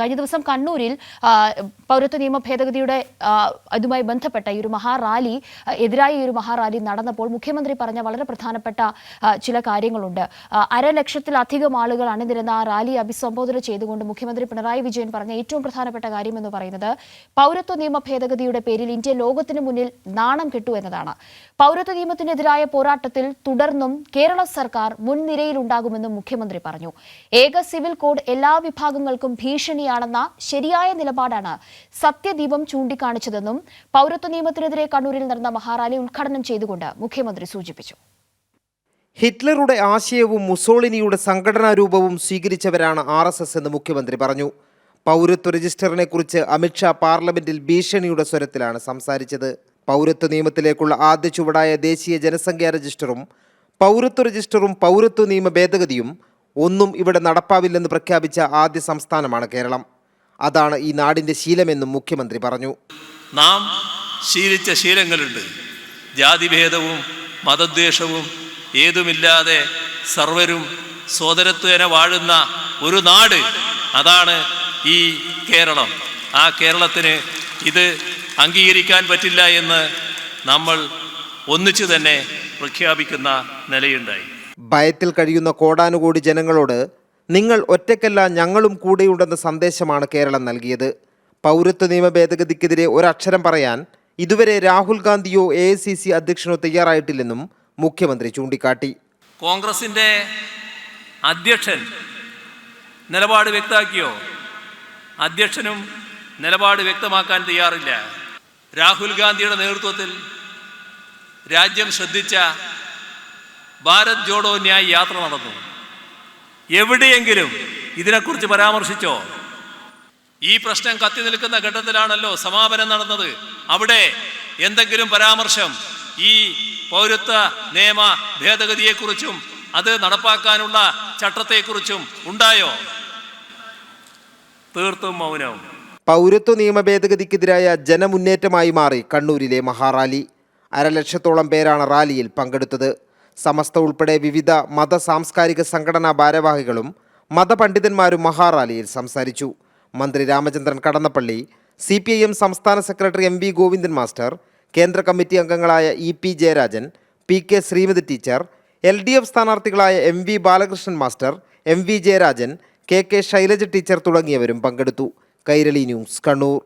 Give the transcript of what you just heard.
കഴിഞ്ഞ ദിവസം കണ്ണൂരിൽ പൗരത്വ നിയമ ഭേദഗതിയുടെ അതുമായി ബന്ധപ്പെട്ട ഈ ഒരു മഹാറാലി എതിരായ ഈ ഒരു മഹാറാലി നടന്നപ്പോൾ മുഖ്യമന്ത്രി പറഞ്ഞ വളരെ പ്രധാനപ്പെട്ട ചില കാര്യങ്ങളുണ്ട്. അരലക്ഷത്തിലധികം ആളുകൾ അണിനിരുന്ന ആ റാലി അഭിസംബോധന ചെയ്തുകൊണ്ട് മുഖ്യമന്ത്രി പിണറായി വിജയൻ പറഞ്ഞ ഏറ്റവും പ്രധാനപ്പെട്ട കാര്യം എന്ന് പറയുന്നത് പൗരത്വ നിയമ ഭേദഗതിയുടെ പേരിൽ ഇന്ത്യ ലോകത്തിന് മുന്നിൽ നാണം കെട്ടു എന്നതാണ്. പൗരത്വ നിയമത്തിനെതിരായ പോരാട്ടത്തിൽ തുടർന്നും കേരള സർക്കാർ മുൻനിരയിലുണ്ടാകുമെന്നും മുഖ്യമന്ത്രി പറഞ്ഞു. ഏക സിവിൽ കോഡ് എല്ലാ വിഭാഗങ്ങൾക്കും ഭീഷണിയാണെന്ന ശരിയായ നിലപാടാണ് സത്യദീപം ചൂണ്ടിക്കാണിച്ചതെന്നും പൗരത്വ നിയമത്തിനെതിരെ കണ്ണൂരിൽ നടന്ന മഹാറാലി ഉദ്ഘാടനം ചെയ്തുകൊണ്ട് മുഖ്യമന്ത്രി സൂചിപ്പിച്ചു. ഹിറ്റ്ലറുടെ ആശയവും മുസോളിനിയുടെ സംഘടനാ രൂപവും സ്വീകരിച്ചവരാണ് ആർ എസ് എസ് എന്ന് മുഖ്യമന്ത്രി പറഞ്ഞു. പൗരത്വ രജിസ്റ്ററിനെ കുറിച്ച് അമിത്ഷാ പാർലമെന്റിൽ ഭീഷണിയുടെ സ്വരത്തിലാണ് സംസാരിച്ചത്. പൗരത്വ നിയമത്തിലേക്കുള്ള ആദ്യ ചുവടായ ദേശീയ ജനസംഖ്യാ രജിസ്റ്ററും പൗരത്വ രജിസ്റ്ററും പൗരത്വ നിയമ ഭേദഗതിയും ഒന്നും ഇവിടെ നടപ്പാവില്ലെന്ന് പ്രഖ്യാപിച്ച ആദ്യ സംസ്ഥാനമാണ് കേരളം. അതാണ് ഈ നാടിന്റെ ശീലമെന്നും മുഖ്യമന്ത്രി പറഞ്ഞു. നാം ശീലിച്ച ശീലങ്ങളുണ്ട്. ജാതിഭേദവും മതദ്വേഷവും ഏതുമില്ലാതെ സർവരും സോദരത്വേന വാഴുന്ന ഒരു നാട്. അതാണ് ഈ കേരളം. ആ കേരളത്തിന് ഇത് അംഗീകരിക്കാൻ പറ്റില്ല എന്ന് നമ്മൾ ഒന്നിച്ചു തന്നെ പ്രഖ്യാപിക്കുന്ന നിലയുണ്ടായി. ഭയത്തിൽ കഴിയുന്ന കോടാനുകോടി ജനങ്ങളോട് നിങ്ങൾ ഒറ്റയ്ക്കല്ല ഞങ്ങളും കൂടെയുണ്ടെന്ന സന്ദേശമാണ് കേരളം നൽകിയത്. പൗരത്വ നിയമ ഭേദഗതിക്കെതിരെ ഒരക്ഷരം പറയാൻ ഇതുവരെ രാഹുൽ ഗാന്ധിയോ എ ഐ സി സി അധ്യക്ഷനോ തയ്യാറായിട്ടില്ലെന്നും മുഖ്യമന്ത്രി ചൂണ്ടിക്കാട്ടി. കോൺഗ്രസിന്റെ അധ്യക്ഷൻ നിലപാട് വ്യക്തമാക്കിയോ? അധ്യക്ഷനും നിലപാട് വ്യക്തമാക്കാൻ തയ്യാറില്ല. രാഹുൽ ഗാന്ധിയുടെ നേതൃത്വത്തിൽ രാജ്യം ശ്രദ്ധിച്ച ഭാരത് ജോഡോ ന്യായ് യാത്ര നടന്നു. എവിടെയെങ്കിലും ഇതിനെക്കുറിച്ച് പരാമർശിച്ചോ? ഈ പ്രശ്നം കത്തി നിൽക്കുന്ന ഘട്ടത്തിലാണല്ലോ സമാപനം നടന്നത്. അവിടെ എന്തെങ്കിലും പരാമർശം ഈ പൗരത്വ നിയമ ഭേദഗതിയെക്കുറിച്ചും അത് നടപ്പാക്കാനുള്ള ചട്ടത്തെക്കുറിച്ചും ഉണ്ടായോ? തീർത്തും മൗനവും പൗരത്വ നിയമ ഭേദഗതിക്കെതിരായ ജനമുന്നേറ്റമായി മാറി കണ്ണൂരിലെ മഹാറാലി. അരലക്ഷത്തോളം പേരാണ് റാലിയിൽ പങ്കെടുത്തത്. സമസ്ത ഉൾപ്പെടെ വിവിധ മത സാംസ്കാരിക സംഘടനാ ഭാരവാഹികളും മതപണ്ഡിതന്മാരും മഹാറാലിയിൽ സംസാരിച്ചു. മന്ത്രി Ramachandran Kadannappally C P I M സംസ്ഥാന secretary M V Govindan master കേന്ദ്ര കമ്മിറ്റി അംഗങ്ങളായ E P Jayarajan P K Sreemathi teacher L D F സ്ഥാനാർത്ഥികളായ M V Balakrishnan master M V Jayarajan K K Shailaja teacher തുടങ്ങിയവരും പങ്കെടുത്തു. Kairali news Kannur.